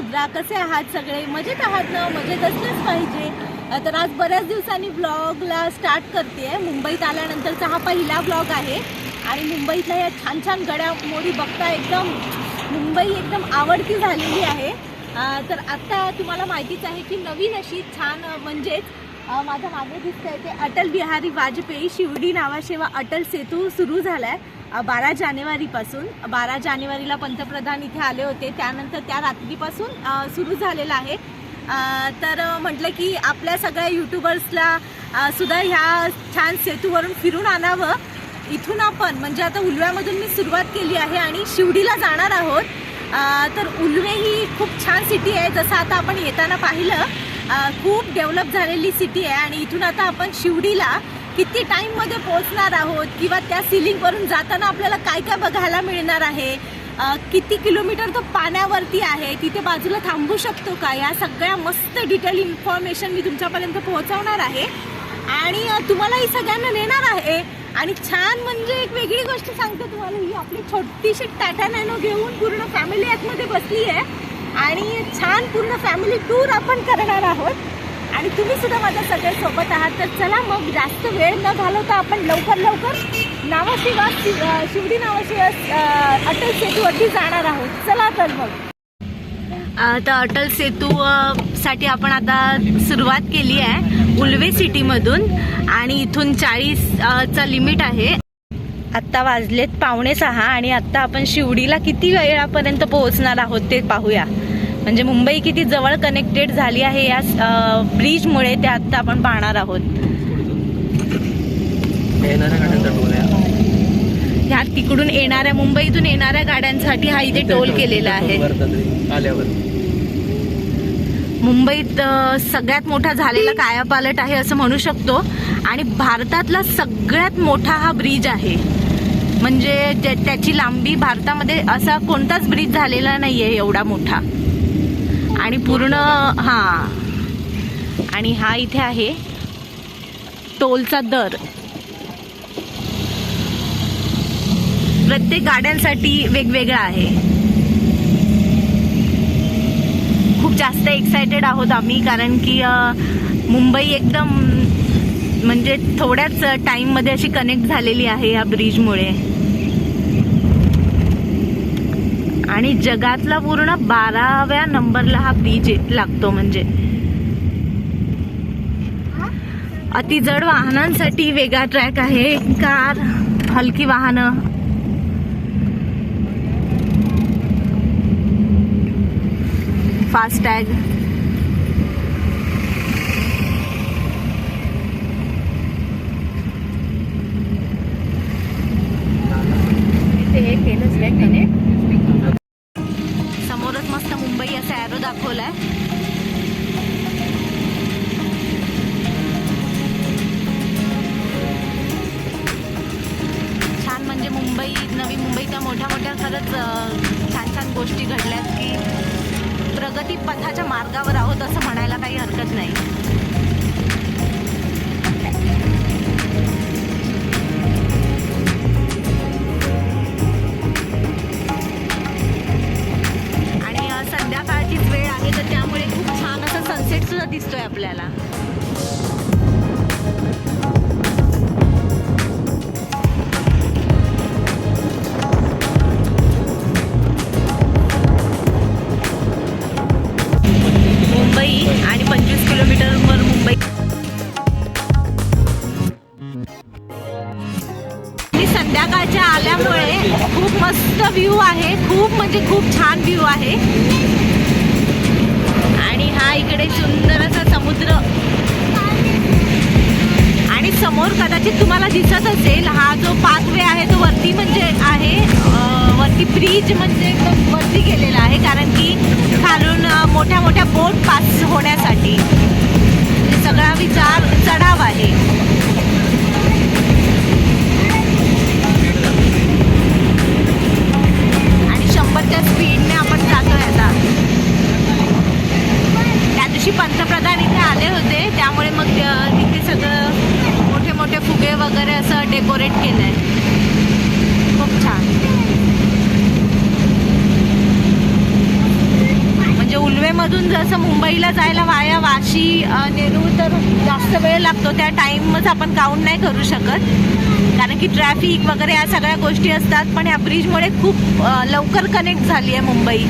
शुभ्रा कसे आहात सगळे? मजेत आहात ना? मजेत असलेच पाहिजे. तर आज बऱ्याच दिवसांनी ब्लॉगला स्टार्ट करते मुंबईत आल्यानंतरचा हा पहिला ब्लॉग आहे. आणि मुंबईतल्या या छान छान घडामोडी बघता एकदम मुंबई एकदम आवडती झालेली आहे. तर आत्ता तुम्हाला माहितीच आहे की नवीन अशी छान म्हणजेच माझ्या मागे आहे ते अटल बिहारी वाजपेयी शिवडी नावाशेवा अटल सेतू सुरू झाला आहे बारा जानेवारीपासून बारा जानेवारीला पंतप्रधान इथे आले होते. त्यानंतर त्या रात्रीपासून सुरू झालेलं आहे. तर म्हटलं की आपल्या सगळ्या यूट्यूबर्सला सुद्धा ह्या छान सेतूवरून फिरून आणावं. इथून आपण म्हणजे आता उलव्यामधून मी सुरुवात केली आहे आणि शिवडीला जाणार आहोत. तर उलवे ही खूप छान सिटी आहे. जसं आता आपण येताना पाहिलं खूप डेव्हलप झालेली सिटी आहे. आणि इथून आता आपण शिवडीला किती टाईममध्ये पोहोचणार आहोत? किंवा त्या सिलिंगवरून जाताना आपल्याला काय काय बघायला मिळणार आहे? किती किलोमीटर तो पाण्यावरती आहे? तिथे बाजूला थांबू शकतो का? या सगळ्या मस्त डिटेल इन्फॉर्मेशन मी तुमच्यापर्यंत पोहोचवणार आहे. आणि तुम्हालाही तुम्हाला ही सगळ्यांना नेणार आहे. आणि छान म्हणजे एक वेगळी गोष्ट सांगते तुम्हाला. ही आपली छोटीशी टाटा नॅनो घेऊन पूर्ण फॅमिली आतमध्ये बसली आहे आणि छान पूर्ण फॅमिली टूर आपण करणार आहोत. आणि तुम्ही सुद्धा माझ्या सगळ्यासोबत आहात. तर चला मग जास्त वेळ न घालवता आपण लवकर लवकर नावाशिवा शि- शिवडी नावाशिवा अटल सेतूवरती जाणार आहोत. चला तर मग. तर अटल सेतू साठी आपण आता सुरुवात केली आहे उल्वे सिटीमधून आणि इथून चाळीस चा लिमिट आहे. आत्ता वाजलेत पावणे सहा आणि आत्ता आपण शिवडीला किती वेळापर्यंत पोहोचणार आहोत ते पाहूया. म्हणजे मुंबई किती जवळ कनेक्टेड झाली आहे या ब्रिजमुळे ते आत्ता आपण पाहणार आहोत. ह्या तिकडून येणाऱ्या मुंबईतून येणाऱ्या गाड्यांसाठी हा इथे टोल केलेला आहे. मुंबईत सगळ्यात मोठा झालेला कायापालट आहे असं म्हणू शकतो. आणि भारतातला सगळ्यात मोठा हा ब्रिज आहे. म्हणजे त्या- त्याची लांबी भारतामध्ये असा कोणताच ब्रिज झालेला नाहीये एवढा मोठा. आणि पूर्ण हा. आणि हा इथे आहे टोलचा दर. प्रत्येक गाड्यांसाठी वेगवेगळा आहे. खूप जास्त एक्सायटेड आहोत आम्ही कारण की मुंबई एकदम म्हणजे थोड्याच टाईममध्ये अशी कनेक्ट झालेली आहे या ब्रिजमुळे आणि जगातला पूर्ण बाराव्या नंबरला हा बीच लागतो म्हणजे. अतिजड वाहनांसाठी वेगळा ट्रॅक आहे. कार हलकी वाहनं. फास्टॅग खरंच मस्त मुंबई असा ॲरो दाखवलाय. छान म्हणजे मुंबई नवी मुंबई त्या मोठ्या मोठ्या खरंच छान छान गोष्टी घडल्यात की प्रगती पथाच्या मार्गावर आहोत असं म्हणायला काही हरकत नाही. संध्याकाळच्या आल्यामुळे खूप मस्त व्ह्यू आहे. खूप म्हणजे खूप छान व्ह्यू आहे. आणि हा इकडे सुंदर असा समुद्र. आणि समोर कदाचित तुम्हाला दिसत असेल हा जो पाथवे आहे तो वरती वगैरे असं डेकोरेट केलं आहे खूप छान. म्हणजे पुण्यामधून जसं मुंबईला जायला वाया वाशी अ, नेरूळ तर जास्त वेळ लागतो. त्या टाईमच आपण काउंट नाही करू शकत. कारण की ट्रॅफिक वगैरे या सगळ्या गोष्टी असतात. पण या ब्रिजमुळे खूप लवकर कनेक्ट झाली आहे मुंबई.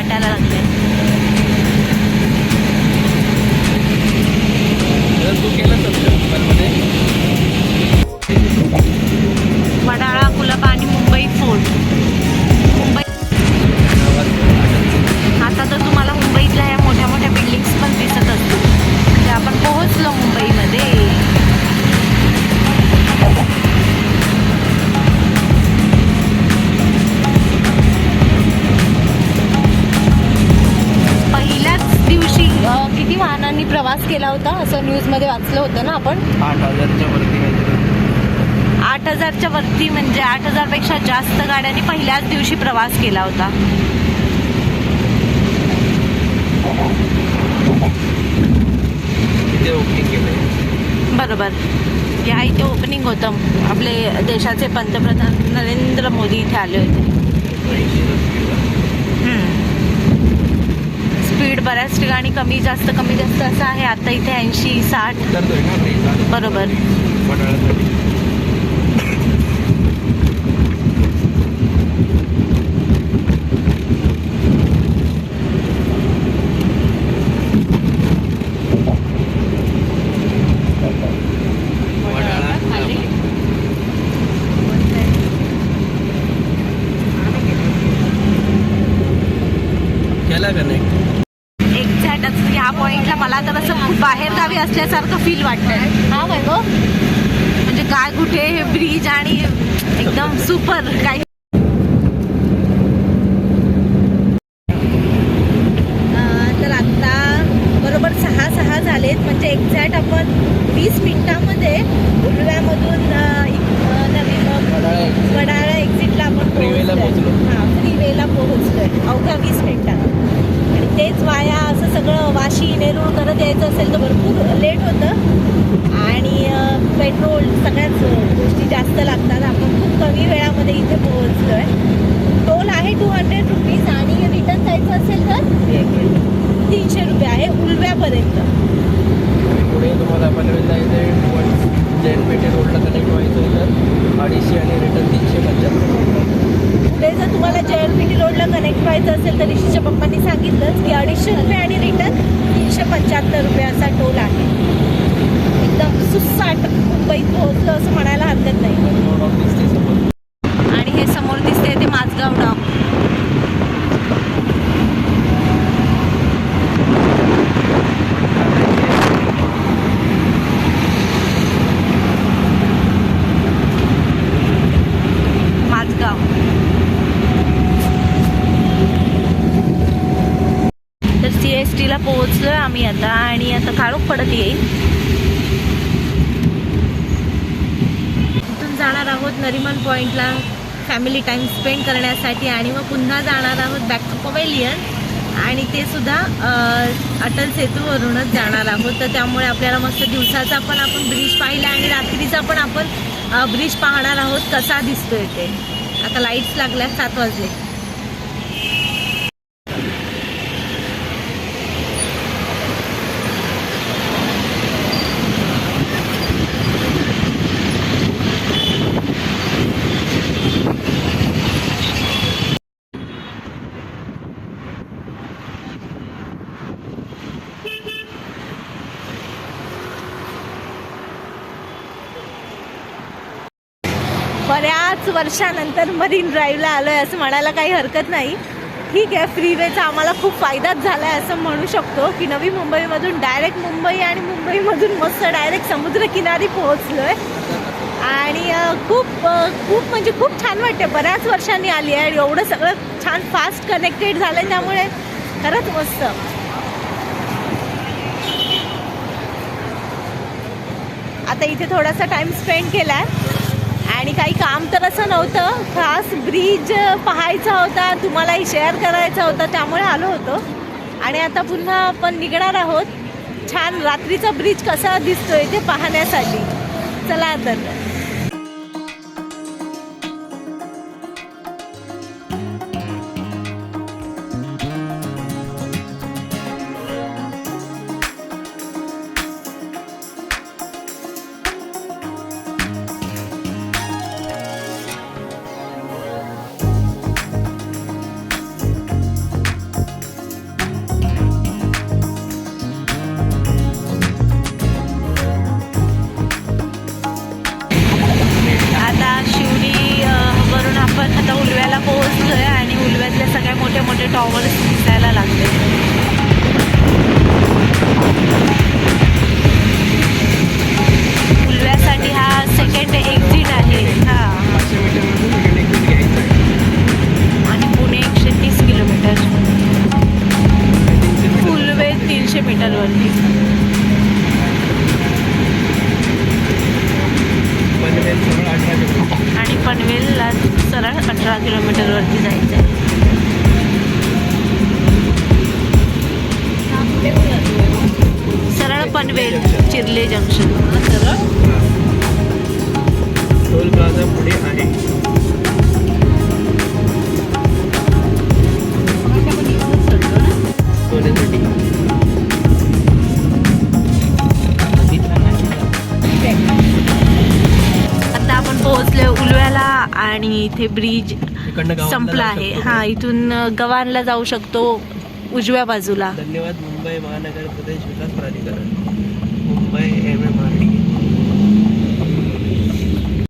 वाटायला लागलंय न्यूजमध्ये वाचलं होतं ना आपण? आठ हजारच्या वरती आठ हजारच्या वरती म्हणजे आठ हजारपेक्षा जास्त गाड्यांनी पहिल्याच दिवशी प्रवास केला होता. तिथे ओपनिंग केलं बरोबर. या इथे ओपनिंग होतं. आपले देशाचे पंतप्रधान नरेंद्र मोदी इथे आले होते. स्पीड बऱ्याच ठिकाणी कमी जास्त कमी जास्त असं आहे. आता इथे ऐंशी साठ. बरोबर. वडाळ्यासाठी वडाळा खाली. केला का नाही एक्झॅक्ट असं ह्या पॉईंटला मला तर असं खूप बाहेर गावी असल्यासारखं फील वाटतंय. हा वैभव म्हणजे काय कुठे हे ब्रिज आणि एकदम सुपर काय तर आता बरोबर सहा सहा झालेत. म्हणजे एक्झॅक्ट आपण वीस मिनिटामध्ये नवीन वडाळा एक्झिटला आपण. पोहोचलो. हा फ्रीवेला पोहोचलोय. अवघ्या वीस मिनिटात तेच वाया असं सगळं वाशी नेरूळ करत यायचं असेल तर भरपूर लेट होतं. आणि पेट्रोल सगळ्याच गोष्टी जास्त लागतात. आपण खूप कमी वेळामध्ये इथे पोहोचलो आहे टोल आहे टू हंड्रेड रुपीज आणि रिटर्न जायचं असेल तर तीनशे रुपये आहे उलव्यापर्यंत. पुढे तुम्हाला पनवेल जायचं रोडला कनेक्ट व्हायचं तर अडीचशे आणि रिटर्न तीनशे पंच्याहत्तर पुढे जर तुम्हाला जयरपिटी रोडला कनेक्ट व्हायचं असेल तर ऋषीच्या पप्पांनी सांगितलंच की अडीचशे रुपये आणि रिटर्न तीनशे पंच्याहत्तर रुपये असा टोल आहे. एकदम सुसाट मुंबईत पोहोचलो असं म्हणायला हरकत नाही. ते आणि हे समोर दिसते ते माझगाव पोहोचलोय आम्ही आता आणि आता काळोख पडत येईल. इथून जाणार आहोत नरिमन पॉईंटला फॅमिली टाईम स्पेंड करण्यासाठी आणि मग पुन्हा जाणार आहोत बॅक टू पवेलियन. आणि ते सुद्धा अटल सेतूवरूनच जाणार आहोत. तर त्यामुळे आपल्याला मस्त दिवसाचा पण आपण ब्रिज पाहिला आणि रात्रीचा पण आपण ब्रिज पाहणार आहोत कसा दिसतोय ते. आता लाईट्स लागल्या सात वाजले. वर्षानंतर मरीन ड्राईव्हला आलो आहे असं म्हणायला काही हरकत नाही. ठीक आहे फ्रीवेचा आम्हाला खूप फायदाच झाला आहे असं म्हणू शकतो की नवी मुंबईमधून डायरेक्ट मुंबई आणि मुंबईमधून मस्त डायरेक्ट समुद्रकिनारी पोहोचलो आहे आणि खूप खूप म्हणजे खूप छान वाटते बऱ्याच वर्षांनी आली आहे आणि एवढं सगळं छान फास्ट कनेक्टेड झालं आहे त्यामुळे खरंच मस्त. आता इथे थोडासा टाइम स्पेंड केला आहे आणि काही काम तर असं नव्हतं. खास ब्रिज पाहायचा होता तुम्हालाही शेअर करायचा होता त्यामुळे आलो होतो. आणि आता पुन्हा आपण निघणार आहोत. छान रात्रीचा ब्रिज कसा दिसतोय ते पाहण्यासाठी. चला तर. टॉवर्स दिसायला लागले. उलव्यासाठी हा सेकंड एक्झिट आहे. हा. आणि पुणे एकशे तीस किलोमीटर. उलवे तीनशे मीटरवरती आणि पनवेलला सरळ अठरा किलोमीटरवरती जायचं आहे चिरले जंक्शन. सरळ टोल प्लाझा पुढे आहे. सोन्यासाठी. आता आपण पोहोचलोय उलव्याला आणि इथे ब्रिज संपला आहे. हा इथून अ, गव्हाणला जाऊ शकतो उजव्या बाजूला. धन्यवाद मुंबई महानगर प्रदेश विकास प्राधिकरण. Mumbai, everybody.